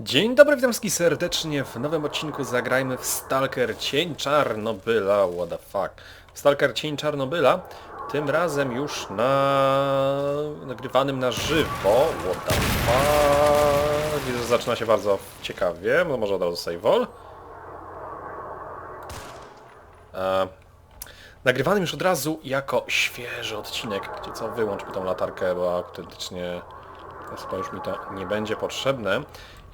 Dzień dobry, witam wszystkich serdecznie w nowym odcinku Zagrajmy w Stalker Cień Czarnobyla, what the fuck. Stalker Cień Czarnobyla, tym razem już na... nagrywanym na żywo, what the fuck. Widzę, że zaczyna się bardzo ciekawie, no może od razu save all. E, nagrywanym już od razu jako świeży odcinek, gdzie co, wyłączmy tą latarkę, bo autentycznie chyba już mi to nie będzie potrzebne.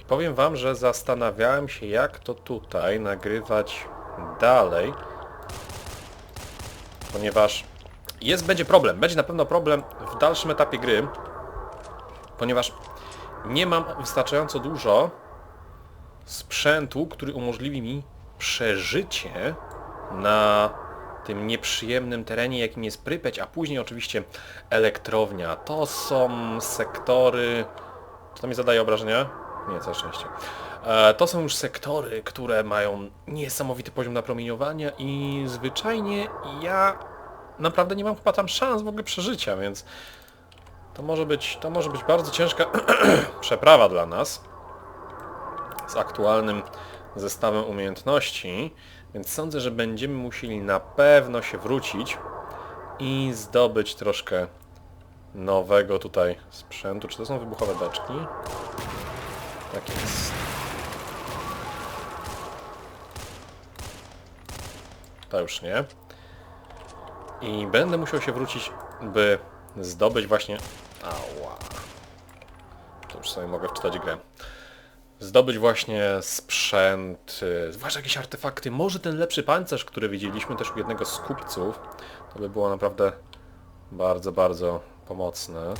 Powiem wam, że zastanawiałem się jak to tutaj nagrywać dalej, ponieważ jest, będzie problem, będzie na pewno problem w dalszym etapie gry, ponieważ nie mam wystarczająco dużo sprzętu, który umożliwi mi przeżycie na tym nieprzyjemnym terenie, jakim jest Prypeć, a później oczywiście elektrownia. To są sektory... Czy to mi zadaje obrażenia? Nie, całe szczęście. E, To są już sektory, które mają niesamowity poziom napromieniowania i zwyczajnie ja naprawdę nie mam chyba tam szans w ogóle przeżycia, więc to może być, to może być bardzo ciężka przeprawa dla nas z aktualnym zestawem umiejętności, więc sądzę, że będziemy musieli na pewno się wrócić i zdobyć troszkę nowego tutaj sprzętu. Czy to są wybuchowe beczki? Tak jest. To już nie. I będę musiał się wrócić, by zdobyć właśnie... Ała. To już sobie mogę wczytać grę zdobyć właśnie sprzęt, y, zwłaszcza jakieś artefakty, może ten lepszy pancerz, który widzieliśmy też u jednego z kupców, to by było naprawdę bardzo, bardzo pomocne.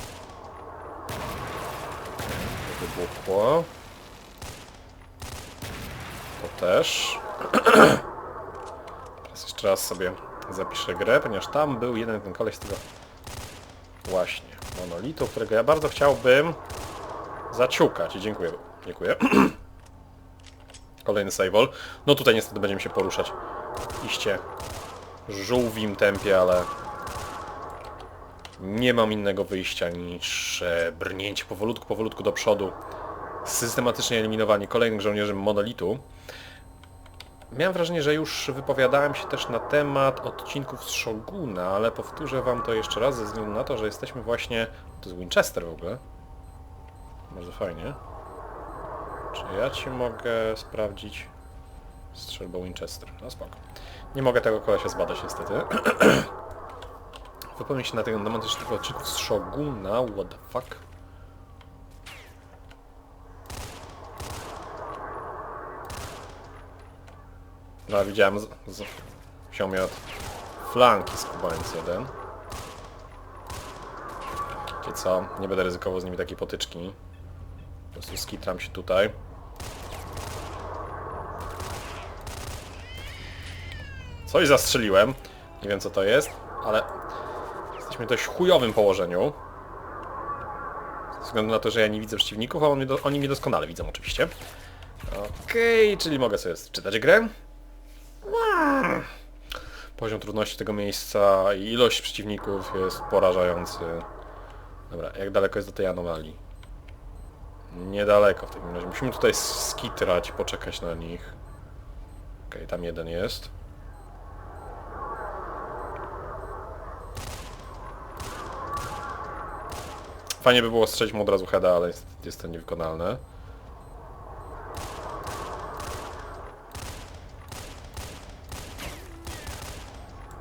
Wybuchło. To też. Teraz jeszcze raz sobie zapiszę grę, ponieważ tam był jeden ten koleś z tego właśnie monolitu, którego ja bardzo chciałbym zaciukać dziękuję. Dziękuję. Kolejny save No tutaj niestety będziemy się poruszać iście żółwim tempie, ale nie mam innego wyjścia niż e, brnięcie powolutku, powolutku do przodu. Systematycznie eliminowanie kolejnych żołnierzy monolitu. Miałem wrażenie, że już wypowiadałem się też na temat odcinków z Shoguna, ale powtórzę wam to jeszcze raz ze względu na to, że jesteśmy właśnie... To jest Winchester w ogóle. Bardzo fajnie. Czy ja ci mogę sprawdzić strzelbą Winchester? No spoko. Nie mogę tego kolesia zbadać niestety. Wypowiem się na tego temat jeszcze tylko odcinków z Shoguna, what the fuck. No widziałem, z, z, wziął mnie od flanki skubańc jeden. Wiecie co, nie będę ryzykował z nimi takiej potyczki. Po prostu skitram się tutaj. Coś zastrzeliłem. Nie wiem co to jest, ale jesteśmy w dość chujowym położeniu. Ze względu na to, że ja nie widzę przeciwników, a on mnie do, oni mnie doskonale widzą oczywiście. Okej, czyli mogę sobie czytać grę. Poziom trudności tego miejsca i ilość przeciwników jest porażający. Dobra, jak daleko jest do tej anomalii? Niedaleko w takim razie. Musimy tutaj skitrać, poczekać na nich. Okej, tam jeden jest. Fajnie by było strzelić mu od razu heada, ale jest, jest to niewykonalne.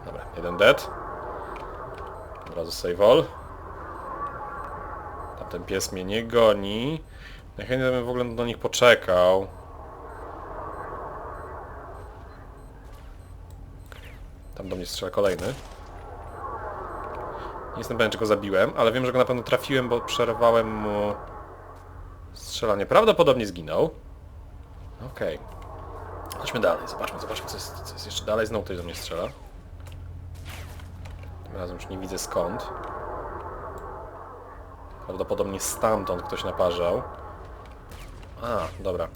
Dobra, jeden dead. Od razu save all. Tamten pies mnie nie goni. Najchętniej bym w ogóle do nich poczekał. Tam do mnie strzela kolejny. Nie jestem pewien, czy go zabiłem, ale wiem, że go na pewno trafiłem, bo przerwałem mu strzelanie. Prawdopodobnie zginął. Okej. Chodźmy dalej, zobaczmy, zobaczmy co jest, co jest jeszcze dalej. Znowu ktoś do mnie strzela. Tym razem już nie widzę skąd. Prawdopodobnie stamtąd ktoś naparzał. A, dobra.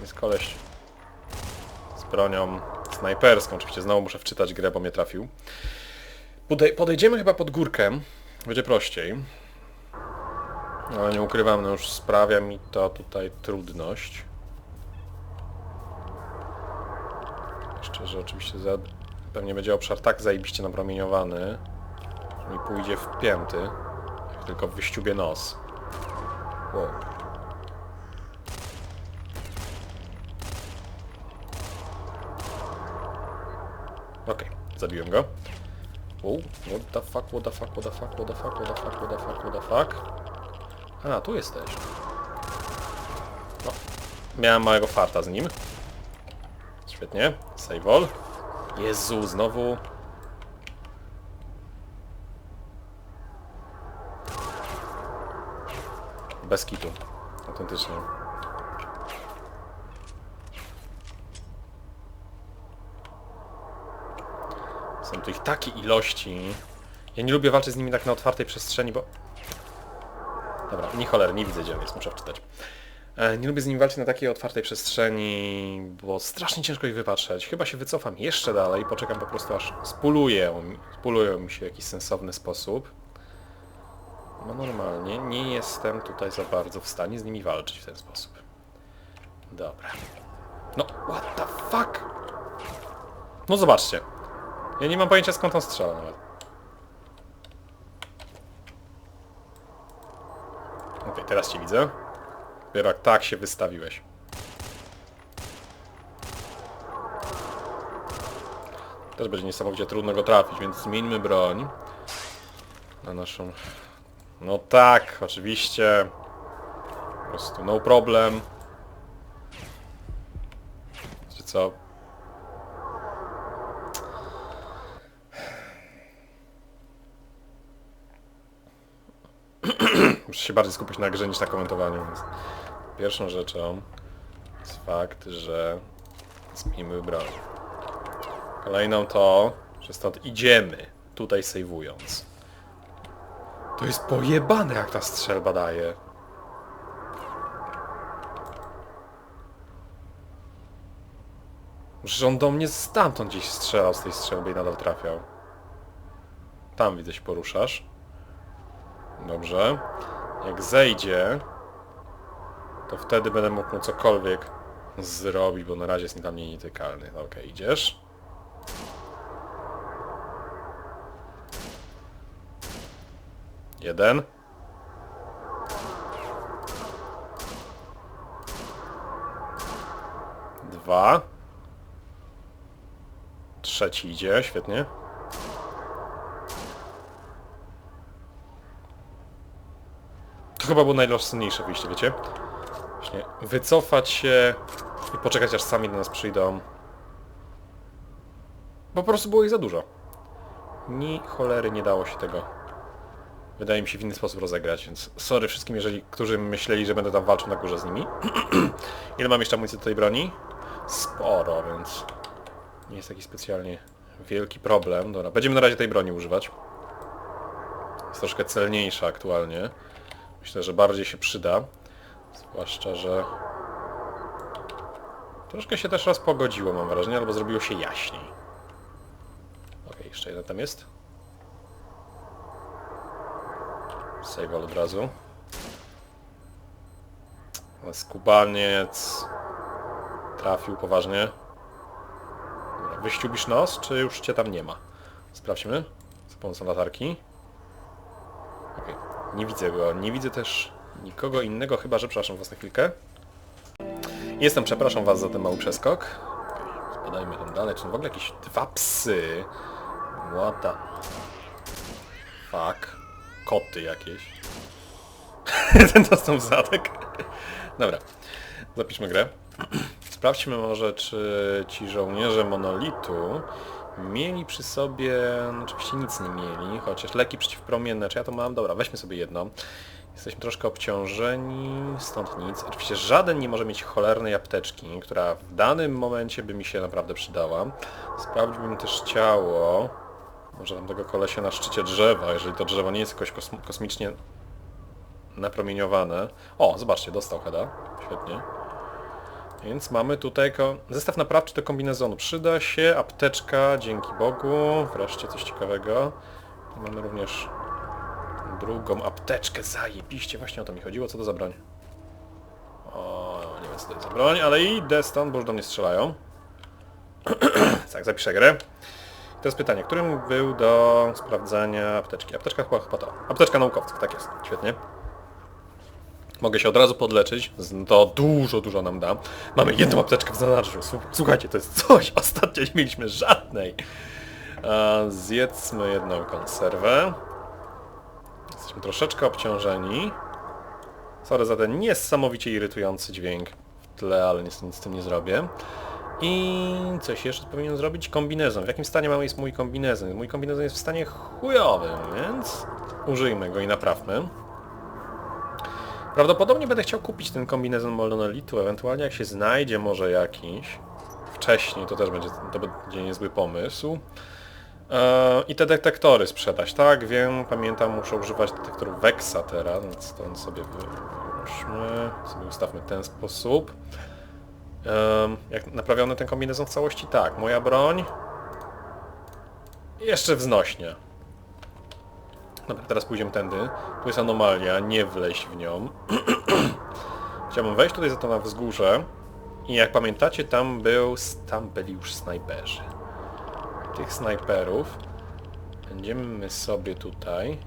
Jest koleś z bronią snajperską. Oczywiście znowu muszę wczytać grę, bo mnie trafił. Podej podejdziemy chyba pod górkę. Będzie prościej. Ale nie ukrywam, no już sprawia mi to tutaj trudność. Szczerze, oczywiście za... pewnie będzie obszar tak zajebiście napromieniowany, mi pójdzie w pięty, jak tylko wyściubię nos. Wow. Okej, zabiłem go. Wow, what the fuck, what the fuck, what the fuck, what the fuck, what the fuck, what the fuck, what the fuck. A, tu jesteś. No, miałem małego farta z nim. Świetnie, save all. Jezu, znowu. Bez kitu. Autentycznie. Są tu ich takie ilości. Ja nie lubię walczyć z nimi tak na otwartej przestrzeni, bo... Dobra, nie choler, nie widzę gdzie muszę wczytać. E, Nie lubię z nimi walczyć na takiej otwartej przestrzeni, bo strasznie ciężko ich wypatrzeć. Chyba się wycofam jeszcze dalej, poczekam po prostu aż spuluję, spulują mi się w jakiś sensowny sposób. No normalnie, nie jestem tutaj za bardzo w stanie z nimi walczyć w ten sposób. Dobra. No, what the fuck? No zobaczcie. Ja nie mam pojęcia skąd on strzela nawet. Okej, teraz cię widzę. Wybak, tak się wystawiłeś. Też będzie niesamowicie trudno go trafić, więc zmieńmy broń. Na naszą... No tak, oczywiście. Po prostu no problem. Wiecie co? Muszę się bardziej skupić na grze niż na komentowaniu. Więc pierwszą rzeczą jest fakt, że zmienimy broń. Kolejną to, że stąd idziemy, tutaj sejwując. To jest pojebane jak ta strzelba daje. Że on do mnie stamtąd gdzieś strzelał z tej strzelby i nadal trafiał. Tam widzę się poruszasz. Dobrze. Jak zejdzie, to wtedy będę mógł mu cokolwiek zrobić, bo na razie jest mnie nietykalny. Okej, idziesz. Jeden. Dwa. Trzeci idzie, świetnie. To chyba było najrozsądniejsze wyjście, wiecie? Właśnie wycofać się i poczekać aż sami do nas przyjdą. Po prostu było ich za dużo. Ni cholery nie dało się tego. Wydaje mi się w inny sposób rozegrać, więc sorry wszystkim, jeżeli którzy myśleli, że będę tam walczył na górze z nimi. Ile mam jeszcze amunicji do tej broni? Sporo, więc nie jest jakiś specjalnie wielki problem. Dobra, będziemy na razie tej broni używać. Jest troszkę celniejsza aktualnie. Myślę, że bardziej się przyda. Zwłaszcza, że... Troszkę się też raz pogodziło, mam wrażenie, albo zrobiło się jaśniej. Okej, jeszcze jeden tam jest. All od razu. Skubaniec... Trafił poważnie. Wyściubisz nos, czy już cię tam nie ma? Sprawdźmy. Za pomocą latarki. Okej. Nie widzę go. Nie widzę też nikogo innego, chyba że, przepraszam was na chwilkę. Jestem, przepraszam was za ten mały przeskok. Okay, spadajmy tam dalej. Czy w ogóle jakieś dwa psy? What. Fuck. Koty jakieś. ten dostał w zadek. Dobra. Zapiszmy grę. Sprawdźmy może, czy ci żołnierze monolitu mieli przy sobie... No, oczywiście nic nie mieli, chociaż leki przeciwpromienne, czy ja to mam? Dobra, weźmy sobie jedno. Jesteśmy troszkę obciążeni, stąd nic. Oczywiście żaden nie może mieć cholernej apteczki, która w danym momencie by mi się naprawdę przydała. Sprawdźbym też ciało. Może tam tego kolesia na szczycie drzewa, jeżeli to drzewo nie jest jakoś kosm kosmicznie napromieniowane. O, zobaczcie, dostał heada. Świetnie. Więc mamy tutaj zestaw naprawczy do kombinezonu. Przyda się, apteczka, dzięki Bogu. Wreszcie coś ciekawego. Mamy również drugą apteczkę. Zajebiście, właśnie o to mi chodziło. Co to za broń? O, nie wiem co to jest za broń, ale idę stąd, bo już do mnie strzelają. tak, zapiszę grę. Teraz pytanie, którym był do sprawdzania apteczki? Apteczka chyba, chyba to. Apteczka naukowców, tak jest. Świetnie. Mogę się od razu podleczyć, to dużo, dużo nam da. Mamy jedną apteczkę w zanadrzu. Słu- Słuchajcie, to jest coś. Ostatnio nie mieliśmy żadnej. A, zjedzmy jedną konserwę. Jesteśmy troszeczkę obciążeni. Sorry za ten niesamowicie irytujący dźwięk w tle, ale nic z tym nie zrobię. I coś jeszcze powinien zrobić? Kombinezon. W jakim stanie mamy jest mój kombinezon? Mój kombinezon jest w stanie chujowym, więc użyjmy go i naprawmy. Prawdopodobnie będę chciał kupić ten kombinezon monolitu, ewentualnie jak się znajdzie może jakiś wcześniej, to też będzie, to będzie niezły pomysł. Eee, I te detektory sprzedać, tak? Wiem, pamiętam, muszę używać detektorów Vexa teraz, więc stąd sobie wyłóżmy, sobie ustawmy w ten sposób. Jak naprawiony ten kombinezon w całości? Tak. Moja broń? Jeszcze wznośnie. Dobra, teraz pójdziemy tędy. Tu jest anomalia, nie wleź w nią. Chciałbym wejść tutaj za to na wzgórze. I jak pamiętacie, tam był... Tam byli już snajperzy. Tych snajperów będziemy sobie tutaj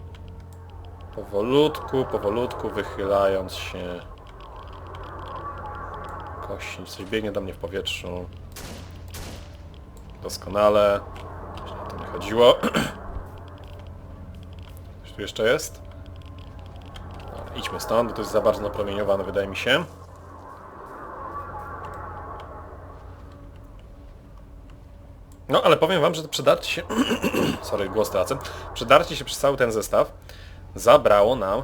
powolutku, powolutku wychylając się Kości, coś biegnie do mnie w powietrzu. Doskonale. Właśnie o to mi chodziło. Coś tu jeszcze jest? Idźmy stąd, bo to jest za bardzo napromieniowane, wydaje mi się. No, ale powiem wam, że to przedarcie się... Sorry, głos tracę. Przedarcie się przez cały ten zestaw zabrało nam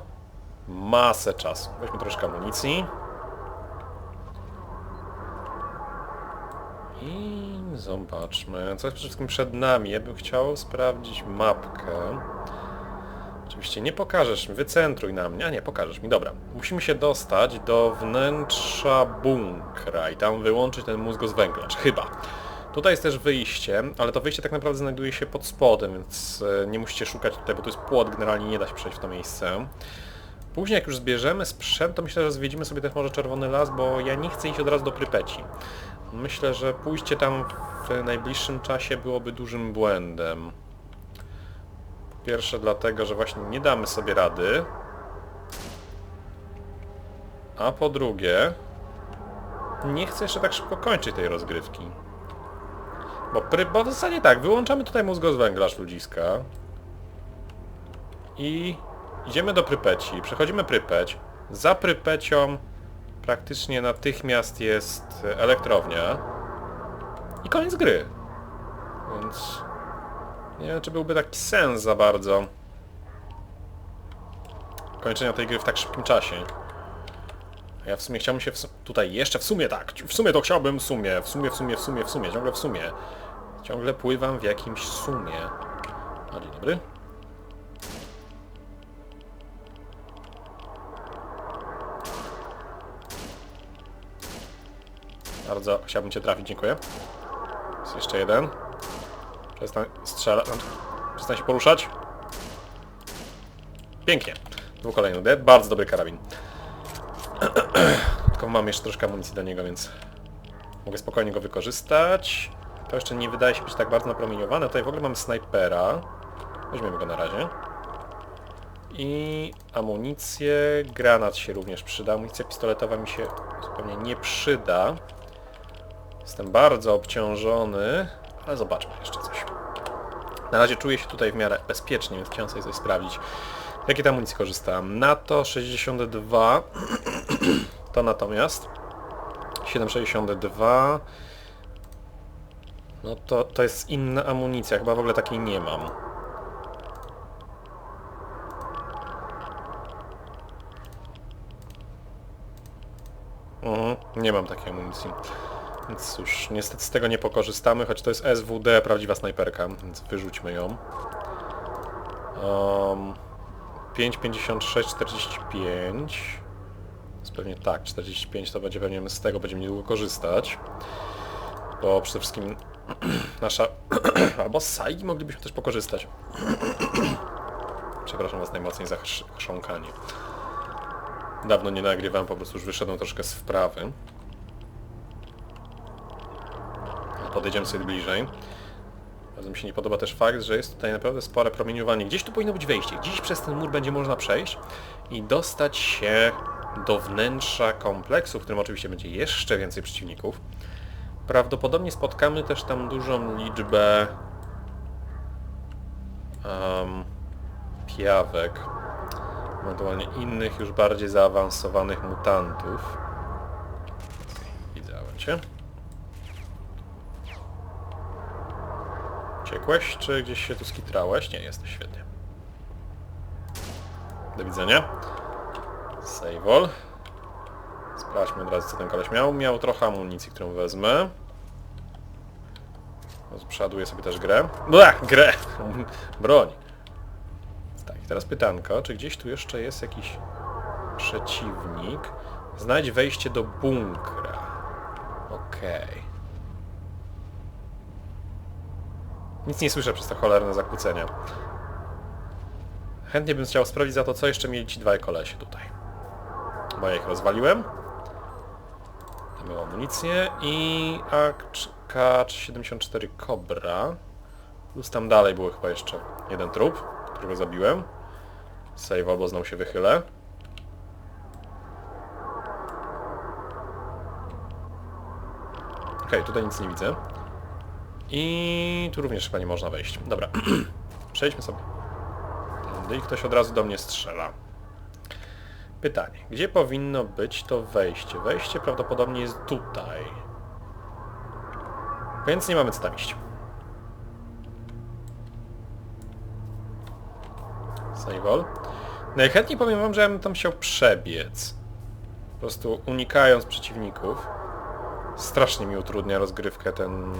masę czasu. Weźmy troszkę amunicji. I zobaczmy, co jest przede wszystkim przed nami. Ja bym chciał sprawdzić mapkę. Oczywiście nie pokażesz mi, wycentruj na mnie. A nie, pokażesz mi, dobra. Musimy się dostać do wnętrza bunkra i tam wyłączyć ten mózgozwęglacz, chyba. Tutaj jest też wyjście, ale to wyjście tak naprawdę znajduje się pod spodem, więc e, nie musicie szukać tutaj, bo to jest płot, generalnie nie da się przejść w to miejsce. Później jak już zbierzemy sprzęt, to myślę, że zwiedzimy sobie też może Czerwony Las, bo ja nie chcę iść od razu do Prypeci. Myślę, że pójście tam w najbliższym czasie byłoby dużym błędem. Po pierwsze dlatego, że właśnie nie damy sobie rady. A po drugie, nie chcę jeszcze tak szybko kończyć tej rozgrywki. Bo, pry, bo w zasadzie tak, wyłączamy tutaj mózgozwęglarz ludziska. I idziemy do Prypeci, przechodzimy Prypeć. Za Prypecią praktycznie natychmiast jest elektrownia. I koniec gry. Więc nie wiem, czy byłby taki sens za bardzo kończenia tej gry w tak szybkim czasie. Ja w sumie chciałbym się tutaj jeszcze w sumie tak, w sumie to chciałbym w sumie, w sumie, w sumie, w sumie, w sumie, ciągle w sumie. Ciągle pływam w jakimś sumie. A dzień dobry. Bardzo chciałbym Cię trafić, dziękuję. Jest jeszcze jeden. Przestań strzelać. Przestań się poruszać. Pięknie. Dwóch kolejny dead. Bardzo dobry karabin. Tylko mam jeszcze troszkę amunicji do niego, więc mogę spokojnie go wykorzystać. To jeszcze nie wydaje się być tak bardzo napromieniowane. Tutaj w ogóle mamy snajpera. Weźmiemy go na razie. I amunicję. Granat się również przyda. Amunicja pistoletowa mi się zupełnie nie przyda. Jestem bardzo obciążony, ale zobaczmy jeszcze coś. Na razie czuję się tutaj w miarę bezpiecznie, więc chciałem sobie coś sprawdzić. Jakie tam amunicji korzystam? NATO 62 to natomiast 762 no to, to jest inna amunicja, chyba w ogóle takiej nie mam. Mhm, nie mam takiej amunicji. Więc cóż, niestety z tego nie pokorzystamy, choć to jest SWD, prawdziwa snajperka, więc wyrzućmy ją. Um, 5,56, 45. Jest pewnie tak, 45 to będzie pewnie z tego będziemy niedługo korzystać. Bo przede wszystkim nasza... albo z Saigi moglibyśmy też pokorzystać. Przepraszam was najmocniej za chrz- chrząkanie. Dawno nie nagrywałem, po prostu już wyszedłem troszkę z wprawy. Podejdziemy sobie bliżej. Bardzo mi się nie podoba też fakt, że jest tutaj naprawdę spore promieniowanie. Gdzieś tu powinno być wejście. Gdzieś przez ten mur będzie można przejść i dostać się do wnętrza kompleksu, w którym oczywiście będzie jeszcze więcej przeciwników. Prawdopodobnie spotkamy też tam dużą liczbę um, pijawek, ewentualnie innych już bardziej zaawansowanych mutantów. Widziałem cię. Uciekłeś, czy gdzieś się tu skitrałeś? Nie, jesteś świetnie. Do widzenia. Save all. Sprawdźmy od razu co ten koleś miał. Miał trochę amunicji, którą wezmę. Przeładuję sobie też grę. Bla, grę! Broń. Tak, teraz pytanko, czy gdzieś tu jeszcze jest jakiś przeciwnik? Znajdź wejście do bunkra. Okej. Nic nie słyszę przez te cholerne zakłócenia. Chętnie bym chciał sprawdzić za to, co jeszcze mieli ci dwaj kolesie tutaj. Bo ja ich rozwaliłem. Mamy amunicję i AK-74 Cobra. Plus tam dalej było chyba jeszcze jeden trup, którego zabiłem. Save albo znowu się wychylę. Okej, tutaj nic nie widzę. I tu również chyba nie można wejść. Dobra, przejdźmy sobie. Tędy i ktoś od razu do mnie strzela. Pytanie, gdzie powinno być to wejście? Wejście prawdopodobnie jest tutaj. Więc nie mamy co tam iść. All. Najchętniej powiem wam, że ja bym tam chciał przebiec. Po prostu unikając przeciwników. Strasznie mi utrudnia rozgrywkę ten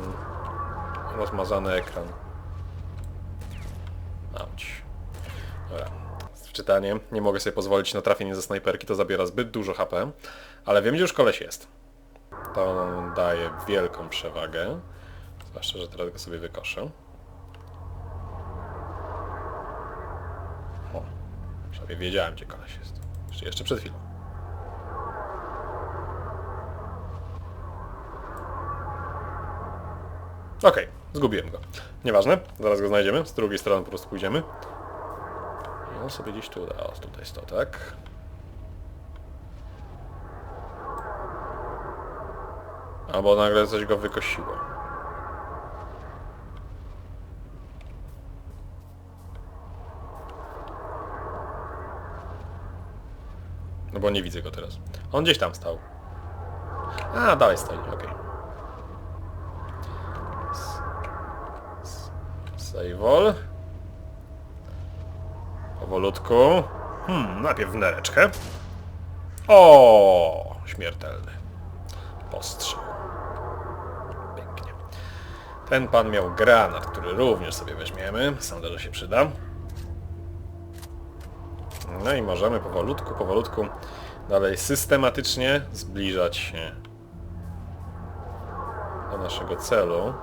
rozmazany ekran. Auć. Dobra. Wczytanie. Nie mogę sobie pozwolić na trafienie ze snajperki, to zabiera zbyt dużo HP. Ale wiem, gdzie już koleś jest. To daje wielką przewagę. Zwłaszcza, że teraz go sobie wykoszę. O, prawie wiedziałem, gdzie koleś jest. Jeszcze, jeszcze przed chwilą. Okej, zgubiłem go. Nieważne, zaraz go znajdziemy. Z drugiej strony po prostu pójdziemy. I on sobie gdzieś tu... O, tutaj sto, tak? Albo nagle coś go wykosiło. No bo nie widzę go teraz. On gdzieś tam stał. A, dalej stoi, okej. Save all. Powolutku. Hmm, najpierw w nereczkę. O, śmiertelny. Postrzał. Pięknie. Ten pan miał granat, który również sobie weźmiemy. Sądzę, że się przyda. No i możemy powolutku, powolutku dalej systematycznie zbliżać się do naszego celu.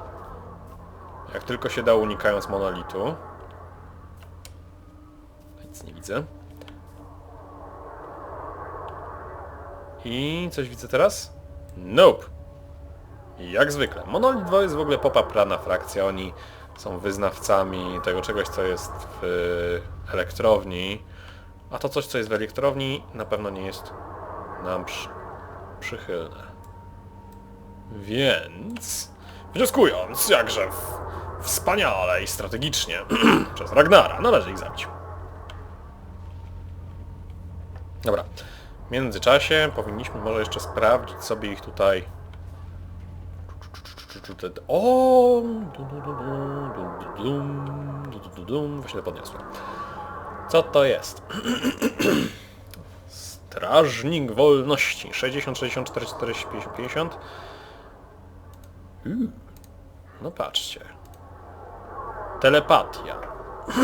Jak tylko się da unikając monolitu. Nic nie widzę. I coś widzę teraz? Nope. Jak zwykle. Monolit 2 jest w ogóle popaprana frakcja. Oni są wyznawcami tego czegoś, co jest w elektrowni. A to coś, co jest w elektrowni, na pewno nie jest nam przy... przychylne. Więc... Wnioskując, jakże wspaniale i strategicznie przez Ragnara należy ich zabić. Dobra. W międzyczasie powinniśmy może jeszcze sprawdzić sobie ich tutaj... O! Właśnie to podniosłem. Co to jest? Strażnik wolności. 60, 64, 40, 50, 50. Uuu. No patrzcie. Telepatia.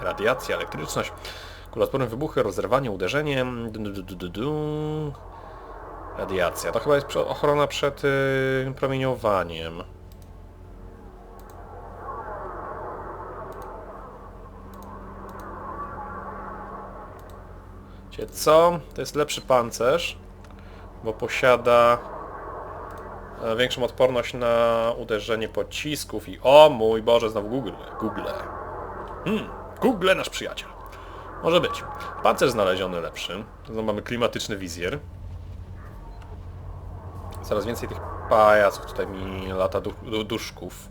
Radiacja, elektryczność. Kulatorem wybuchy, rozerwanie, uderzenie. Radiacja. To chyba jest ochrona przed y, promieniowaniem. Wiecie co? To jest lepszy pancerz, bo posiada większą odporność na uderzenie pocisków i o mój Boże, znowu Google. Google. Hmm, Google nasz przyjaciel. Może być. Pancerz znaleziony lepszy. Znowu mamy klimatyczny wizjer. Coraz więcej tych pajaców tutaj mi lata du du duszków.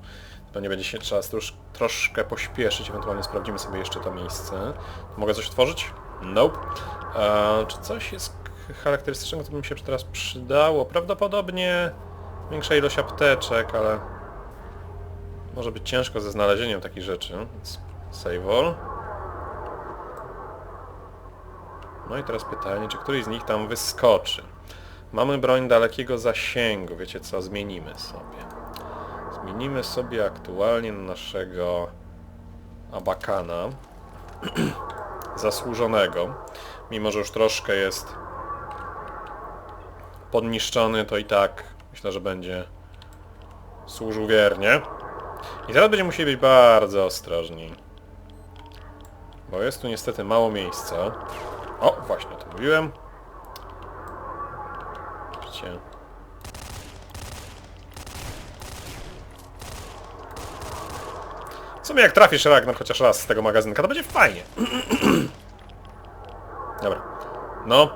Pewnie będzie się trzeba trosz troszkę pośpieszyć, ewentualnie sprawdzimy sobie jeszcze to miejsce. Mogę coś otworzyć? Nope. Eee, czy coś jest charakterystycznego, co by mi się teraz przydało? Prawdopodobnie większa ilość apteczek, ale może być ciężko ze znalezieniem takich rzeczy. Save all. No i teraz pytanie, czy któryś z nich tam wyskoczy? Mamy broń dalekiego zasięgu, wiecie co, zmienimy sobie. Zmienimy sobie aktualnie na naszego Abakana zasłużonego. Mimo, że już troszkę jest podniszczony, to i tak myślę, że będzie służył wiernie. I teraz będziemy musieli być bardzo ostrożni. Bo jest tu niestety mało miejsca. O, właśnie o tym mówiłem. Widzicie. W sumie jak trafisz Ragnar chociaż raz z tego magazynka, to będzie fajnie. Dobra. No.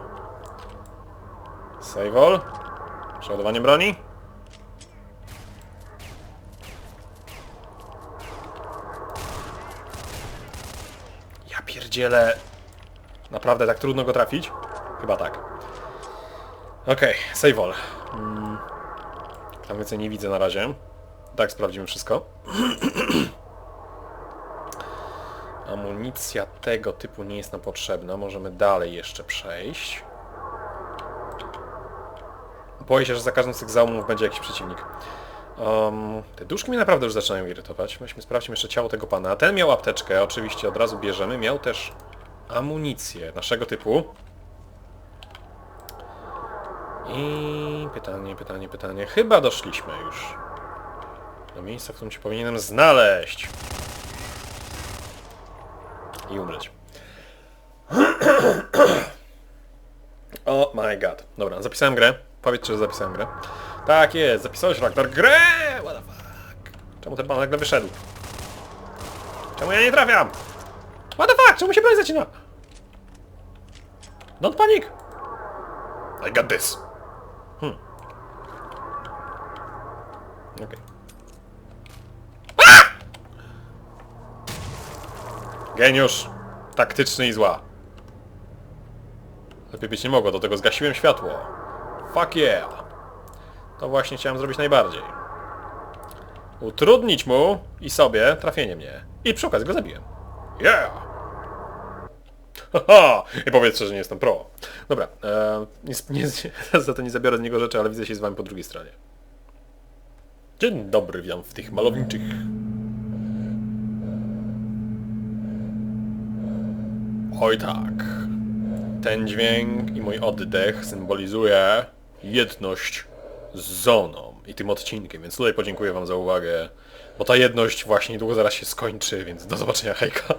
Save all. Przeładowanie broni. Ja pierdzielę. Naprawdę tak trudno go trafić? Chyba tak. Okej, save all. Mm. Tam więcej nie widzę na razie. Tak, sprawdzimy wszystko. Amunicja tego typu nie jest nam potrzebna. Możemy dalej jeszcze przejść. Boję się, że za każdym z tych załomów będzie jakiś przeciwnik. Um, te duszki mnie naprawdę już zaczynają irytować. Weźmy, sprawdźmy jeszcze ciało tego pana. Ten miał apteczkę, oczywiście od razu bierzemy. Miał też amunicję naszego typu. I pytanie, pytanie, pytanie. Chyba doszliśmy już do miejsca, w którym się powinienem znaleźć. I umrzeć. oh my god. Dobra, zapisałem grę. Powiedz, czy zapisałem grę. Tak jest, zapisałeś Ragnar grę! What the fuck? Czemu ten pan nagle wyszedł? Czemu ja nie trafiam? What the fuck? Czemu się broń zaczyna? Don't panic! I got this. Hmm. Okej. Ah! Geniusz! Taktyczny i zła. Lepiej być nie mogło, do tego zgasiłem światło. Fuck yeah! To właśnie chciałem zrobić najbardziej. Utrudnić mu i sobie trafienie mnie. I przy okazji go zabiłem. Yeah! Haha! I powiedz, że nie jestem pro. Dobra, e, nie, nie, za to nie zabiorę z niego rzeczy, ale widzę się z wami po drugiej stronie. Dzień dobry, witam w tych malowniczych. Oj tak. Ten dźwięk i mój oddech symbolizuje jedność z zoną i tym odcinkiem, więc tutaj podziękuję wam za uwagę, bo ta jedność właśnie niedługo zaraz się skończy, więc do zobaczenia, hejka.